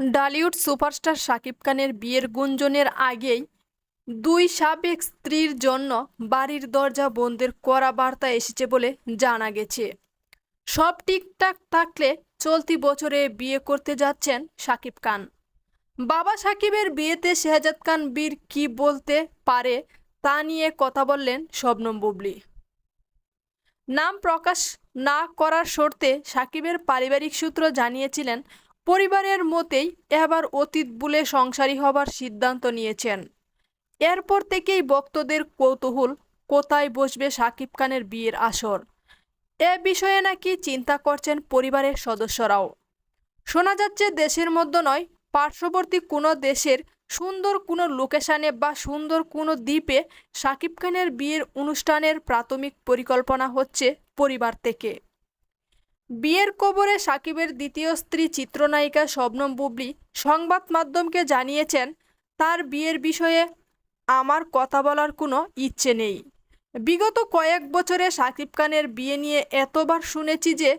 Dhallywood superstar Shakib খানের বিয়ের গুঞ্জনের আগেই দুই সাবেক স্ত্রীর জন্য বাড়ির দরজা বন্ধের কড়া বার্তা এসেছে বলে জানা গেছে। সব ঠিকঠাক থাকলে চলতি বছরে বিয়ে করতে যাচ্ছেন শাকিব খান। বাবা সাকিবের বিয়েতে শেহজাদ খান বীর কি বলতে পারে তা নিয়ে কথা বললেন শবনম বুবলি। নাম প্রকাশ না করার শর্তে সাকিবের পারিবারিক সূত্র জানিয়েছিলেন পরিবারের মতেই এবার অতীত ভুলে সংসারী হবার সিদ্ধান্ত নিয়েছেন। এরপর থেকেই ভক্তদের কৌতূহল, কোথায় বসবে সাকিব খানের বিয়ের আসর? এ বিষয়ে নাকি চিন্তা করছেন পরিবারের সদস্যরাও। শোনা যাচ্ছে দেশের মধ্যে নয়, পার্শ্ববর্তী কোনো দেশের সুন্দর কোনো লোকেশানে বা সুন্দর কোনো দ্বীপে সাকিব খানের বিয়ের অনুষ্ঠানের প্রাথমিক পরিকল্পনা হচ্ছে পরিবার থেকে। বিয়ের কবরে সাকিবের দ্বিতীয় স্ত্রী চিত্রনায়িকা শবনম বুবলি সংবাদ মাধ্যমকে জানিয়েছেন, তার বিয়ের বিষয়ে আমার কথা বলার কোনো ইচ্ছে নেই। বিগত কয়েক বছরে সাকিব খানের বিয়ে নিয়ে এতবার শুনেছি যে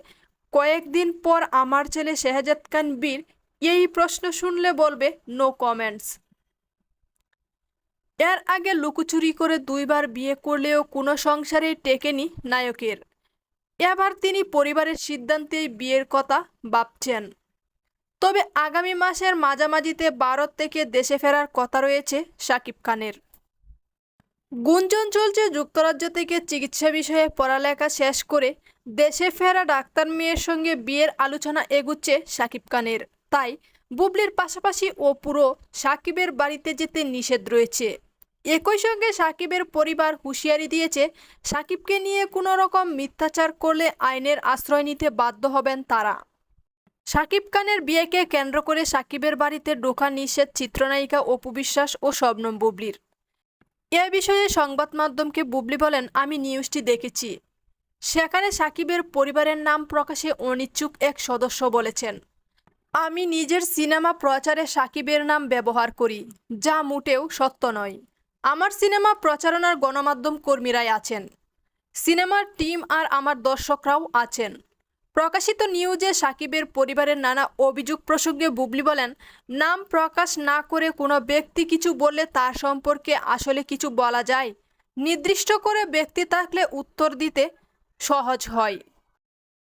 কয়েকদিন পর আমার ছেলে শেহজাদ খান বীর এই প্রশ্ন শুনলে বলবে নো কমেন্টস এর আগে লুকোচুরি করে দুইবার বিয়ে করলেও কোনো সংসারেই টেকেনি নায়কের। এবার তিনি পরিবারের সিদ্ধান্তেই বিয়ের কথা ভাবছেন। তবে আগামী মাসের মাঝামাঝিতে ভারত থেকে দেশে ফেরার কথা রয়েছে শাকিব খানের। গুঞ্জন চলছে যুক্তরাজ্য থেকে চিকিৎসা বিষয়ে পড়ালেখা শেষ করে দেশে ফেরা ডাক্তার মেয়ের সঙ্গে বিয়ের আলোচনা এগুচ্ছে শাকিব খানের। তাই বুবলির পাশাপাশি ও পুরো সাকিবের বাড়িতে যেতে নিষেধ রয়েছে। একই সঙ্গে সাকিবের পরিবার হুঁশিয়ারি দিয়েছে, সাকিবকে নিয়ে কোনো রকম মিথ্যাচার করলে আইনের আশ্রয় নিতে বাধ্য হবেন তারা। সাকিব খানের বিয়েকে কেন্দ্র করে সাকিবের বাড়িতে ঢোকা নিষেধ চিত্রনায়িকা অপু বিশ্বাস ও শবনম বুবলির। এ বিষয়ে সংবাদ মাধ্যমকে বুবলি বলেন, আমি নিউজটি দেখেছি। সেখানে সাকিবের পরিবারের নাম প্রকাশে অনিচ্ছুক এক সদস্য বলেছেন, আমি নিজের সিনেমা প্রচারে সাকিবের নাম ব্যবহার করি, যা মোটেও সত্য নয়। আমার সিনেমা প্রচারণার গণমাধ্যম কর্মীরাই আছেন। সিনেমার টিম আর আমার দর্শকরাও আছেন। প্রকাশিত নিউজে সাকিবের পরিবারের নানা অভিযোগ প্রসঙ্গে বুবলি বলেন, নাম প্রকাশ না করে কোনো ব্যক্তি কিছু বললে তার সম্পর্কে আসলে কিছু বলা যায়। নির্দিষ্ট করে ব্যক্তি থাকলে উত্তর দিতে সহজ হয়।